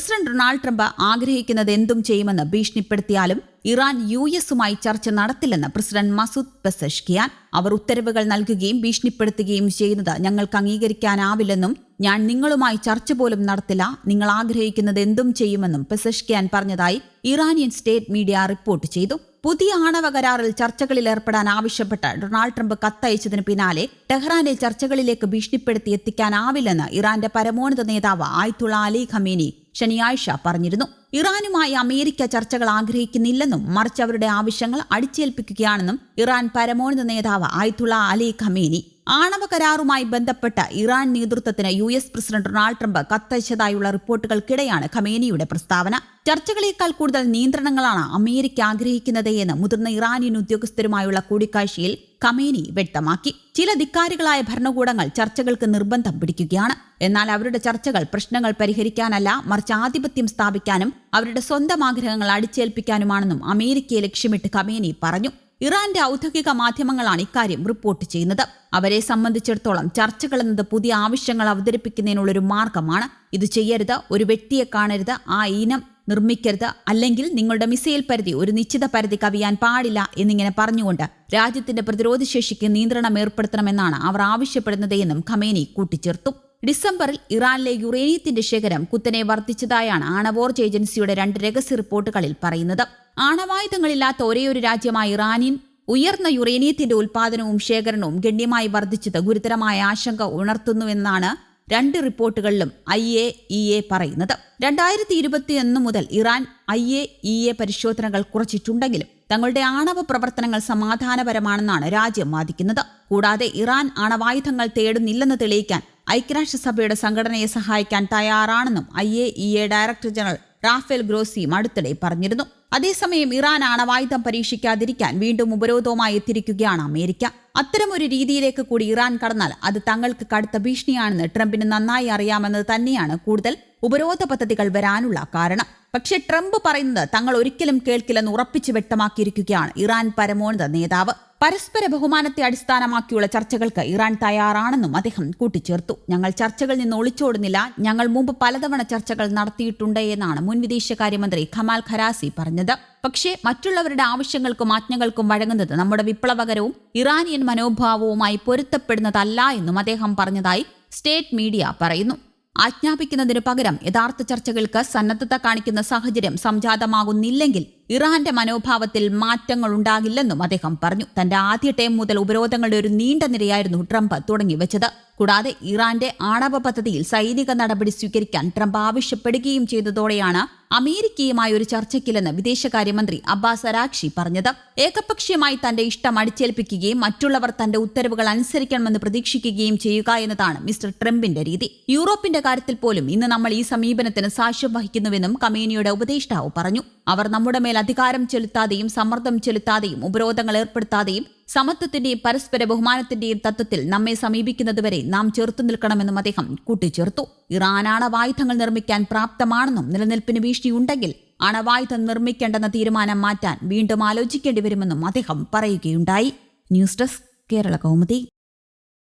President Donald Trump ആഗ്രഹിക്കുന്നത് എന്തും ചെയ്യുമെന്ന് ഭീഷണിപ്പെടുത്തിയാലും ഇറാൻ യു എസുമായി ചർച്ച നടത്തില്ലെന്ന് പ്രസിഡന്റ് മസൂദ് പെസഷ്കിയാൻ അവർ ഉത്തരവുകൾ നൽകുകയും ഭീഷണിപ്പെടുത്തുകയും ചെയ്യുന്നത് ഞങ്ങൾക്ക് അംഗീകരിക്കാനാവില്ലെന്നും ഞാൻ നിങ്ങളുമായി ചർച്ച പോലും നടത്തില്ല നിങ്ങൾ ആഗ്രഹിക്കുന്നത് എന്തും ചെയ്യുമെന്നും പെസഷ്കിയാൻ പറഞ്ഞതായി ഇറാനിയൻ സ്റ്റേറ്റ് മീഡിയ റിപ്പോർട്ട് ചെയ്തു. പുതിയ ആണവ കരാറിൽ ചർച്ചകളിൽ ഏർപ്പെടാൻ ആവശ്യപ്പെട്ട് ഡൊണാൾഡ് ട്രംപ് കത്തയച്ചതിന് പിന്നാലെ ടെഹ്റാനെ ചർച്ചകളിലേക്ക് ഭീഷണിപ്പെടുത്തി എത്തിക്കാനാവില്ലെന്ന് ഇറാന്റെ പരമോന്നത നേതാവ് ആയത്തുള്ള അലി ഖമീനി ശനിയാഴ്ച പറഞ്ഞിരുന്നു. ഇറാനുമായി അമേരിക്ക ചർച്ചകൾ ആഗ്രഹിക്കുന്നില്ലെന്നും മറിച്ച് അവരുടെ ആവശ്യങ്ങൾ അടിച്ചേൽപ്പിക്കുകയാണെന്നും ഇറാൻ പരമോന്നത നേതാവ് ആയത്തുള്ള അലി ഖമീനി ആണവ കരാറുമായി ബന്ധപ്പെട്ട ഇറാൻ നേതൃത്വത്തിന് U S president Donald Trump കത്തയച്ചതായുള്ള റിപ്പോർട്ടുകൾക്കിടെയാണ് ഖമേനിയുടെ പ്രസ്താവന. ചർച്ചകളേക്കാൾ കൂടുതൽ നിയന്ത്രണങ്ങളാണ് അമേരിക്ക ആഗ്രഹിക്കുന്നത് എന്ന് മുതിർന്ന ഇറാനിയൻ ഉദ്യോഗസ്ഥരുമായുള്ള കൂടിക്കാഴ്ചയിൽ ഖമേനി വ്യക്തമാക്കി. ചില ധിക്കാരികളായ ഭരണകൂടങ്ങൾ ചർച്ചകൾക്ക് നിർബന്ധം പിടിക്കുകയാണ്. എന്നാൽ അവരുടെ ചർച്ചകൾ പ്രശ്നങ്ങൾ പരിഹരിക്കാനല്ല മറിച്ച് ആധിപത്യം സ്ഥാപിക്കാനും അവരുടെ സ്വന്തം ആഗ്രഹങ്ങൾ അടിച്ചേൽപ്പിക്കാനുമാണെന്നും അമേരിക്കയെ ലക്ഷ്യമിട്ട് ഖമേനി പറഞ്ഞു. ഇറാന്റെ ഔദ്യോഗിക മാധ്യമങ്ങളാണ് ഇക്കാര്യം റിപ്പോർട്ട് ചെയ്യുന്നത്. അവരെ സംബന്ധിച്ചിടത്തോളം ചർച്ചകൾ എന്നത് പുതിയ ആവശ്യങ്ങൾ അവതരിപ്പിക്കുന്നതിനുള്ളൊരു മാർഗമാണ്. ഇത് ചെയ്യരുത് ഒരു വ്യക്തിയെ കാണരുത് ആ ഇനം നിർമ്മിക്കരുത് അല്ലെങ്കിൽ നിങ്ങളുടെ മിസൈൽ പരിധി ഒരു നിശ്ചിത പരിധി കവിയാൻ പാടില്ല എന്നിങ്ങനെ പറഞ്ഞുകൊണ്ട് രാജ്യത്തിന്റെ പ്രതിരോധ ശേഷിക്ക് നിയന്ത്രണം ഏർപ്പെടുത്തണമെന്നാണ് അവർ ആവശ്യപ്പെടുന്നത് എന്നും ഖമേനി കൂട്ടിച്ചേർത്തു. ഡിസംബറിൽ ഇറാനിലെ യുറേനിയത്തിന്റെ ശേഖരം കുത്തനെ വർദ്ധിച്ചതായാണ് ആണവോർജ് ഏജൻസിയുടെ രണ്ട് രഹസ്യ റിപ്പോർട്ടുകളിൽ പറയുന്നത്. ആണവായുധങ്ങളില്ലാത്ത ഒരേയൊരു രാജ്യമായ ഇറാനിൻ ഉയർന്ന യുറേനിയത്തിന്റെ ഉൽപാദനവും ശേഖരണവും ഗണ്യമായി വർദ്ധിച്ചത് ഗുരുതരമായ ആശങ്ക ഉണർത്തുന്നുവെന്നാണ് രണ്ട് റിപ്പോർട്ടുകളിലും ഐ എ ഇ എ പറയുന്നത്. രണ്ടായിരത്തി ഇരുപത്തിയൊന്ന് മുതൽ Iran I A E A പരിശോധനകൾ കുറച്ചിട്ടുണ്ടെങ്കിലും തങ്ങളുടെ ആണവ പ്രവർത്തനങ്ങൾ സമാധാനപരമാണെന്നാണ് രാജ്യം വാദിക്കുന്നത്. കൂടാതെ ഇറാൻ ആണവായുധങ്ങൾ തേടുന്നില്ലെന്ന് തെളിയിക്കാൻ ഐക്യരാഷ്ട്രസഭയുടെ സംഘടനയെ സഹായിക്കാൻ തയ്യാറാണെന്നും I A E A director general Rafael ഗ്രോസിയും അടുത്തിടെ പറഞ്ഞിരുന്നു. അതേസമയം ഇറാൻ ആണവായുധം പരീക്ഷിക്കാതിരിക്കാൻ വീണ്ടും ഉപരോധവുമായി എത്തിയിരിക്കുകയാണ് അമേരിക്ക. അത്തരമൊരു രീതിയിലേക്ക് കൂടി ഇറാൻ കടന്നാൽ അത് തങ്ങൾക്ക് കടുത്ത ഭീഷണിയാണെന്ന് ട്രംപിന് നന്നായി അറിയാമെന്നത് തന്നെയാണ് കൂടുതൽ ഉപരോധ പദ്ധതികൾ വരാനുള്ള കാരണം. പക്ഷേ ട്രംപ് പറയുന്നത് തങ്ങൾ ഒരിക്കലും കേൾക്കില്ലെന്ന് ഉറപ്പിച്ച് വ്യക്തമാക്കിയിരിക്കുകയാണ് ഇറാൻ പരമോന്നത നേതാവ്. പരസ്പര ബഹുമാനത്തെ അടിസ്ഥാനമാക്കിയുള്ള ചർച്ചകൾക്ക് ഇറാൻ തയ്യാറാണെന്നും അദ്ദേഹം കൂട്ടിച്ചേർത്തു. ഞങ്ങൾ ചർച്ചകളിൽ നിന്ന് ഒളിച്ചോടുന്നില്ല. ഞങ്ങൾ മുമ്പ് പലതവണ ചർച്ചകൾ നടത്തിയിട്ടുണ്ട് എന്നാണ് മുൻ വിദേശകാര്യമന്ത്രി ഖമാൽ ഖരാസി പറഞ്ഞത്. പക്ഷേ മറ്റുള്ളവരുടെ ആവശ്യങ്ങൾക്കും ആജ്ഞകൾക്കും വഴങ്ങുന്നത് നമ്മുടെ വിപ്ലവകരവും ഇറാനിയൻ മനോഭാവവുമായി പൊരുത്തപ്പെടുന്നതല്ല എന്നും അദ്ദേഹം പറഞ്ഞതായി സ്റ്റേറ്റ് മീഡിയ പറയുന്നു. ആജ്ഞാപിക്കുന്നതിനു പകരം യഥാർത്ഥ ചർച്ചകൾക്ക് സന്നദ്ധത കാണിക്കുന്ന സാഹചര്യം സംജാതമാകുന്നില്ലെങ്കിൽ ഇറാന്റെ മനോഭാവത്തിൽ മാറ്റങ്ങൾ ഉണ്ടാകില്ലെന്നും അദ്ദേഹം പറഞ്ഞു. തന്റെ ആദ്യ ടേം മുതൽ ഉപരോധങ്ങളുടെ ഒരു നീണ്ട നിരയായിരുന്നു ട്രംപ് തുടങ്ങിവെച്ചത് കൂടാതെ ഇറാന്റെ ആണവ പദ്ധതിയിൽ സൈനിക നടപടി സ്വീകരിക്കാൻ ട്രംപ് ആവശ്യപ്പെടുകയും ചെയ്തതോടെയാണ് അമേരിക്കയുമായി ഒരു ചർച്ചയ്ക്കില്ലെന്ന് വിദേശകാര്യമന്ത്രി അബ്ബാസ് അരാക്ഷി പറഞ്ഞത്. ഏകപക്ഷീയമായി തന്റെ ഇഷ്ടം അടിച്ചേൽപ്പിക്കുകയും മറ്റുള്ളവർ തന്റെ ഉത്തരവുകൾ അനുസരിക്കണമെന്ന് പ്രതീക്ഷിക്കുകയും ചെയ്യുക എന്നതാണ് മിസ്റ്റർ ട്രംപിന്റെ രീതി. യൂറോപ്പിന്റെ കാര്യത്തിൽ പോലും ഇന്ന് നമ്മൾ ഈ സമീപനത്തിന് സാക്ഷ്യം വഹിക്കുന്നുവെന്നും കമേനിയുടെ ഉപദേഷ്ടാവ് പറഞ്ഞു. അവർ നമ്മുടെ മേൽ അധികാരം ചെലുത്താതെയും സമ്മർദ്ദം ചെലുത്താതെയും ഉപരോധങ്ങൾ ഏർപ്പെടുത്താതെയും സമത്വത്തിന്റെയും പരസ്പര ബഹുമാനത്തിന്റെയും തത്വത്തിൽ നമ്മെ സമീപിക്കുന്നതുവരെ നാം ചെറുത്തു നിൽക്കണമെന്നും അദ്ദേഹം കൂട്ടിച്ചേർത്തു. ഇറാൻ ആണവായുധങ്ങൾ നിർമ്മിക്കാൻ പ്രാപ്തമാണെന്നും നിലനിൽപ്പിന് ഭീഷണിയുണ്ടെങ്കിൽ അണവായുധം നിർമ്മിക്കേണ്ടെന്ന തീരുമാനം മാറ്റാൻ വീണ്ടും ആലോചിക്കേണ്ടി വരുമെന്നും അദ്ദേഹം പറയുകയുണ്ടായി. News desk Kerala Kaumudi.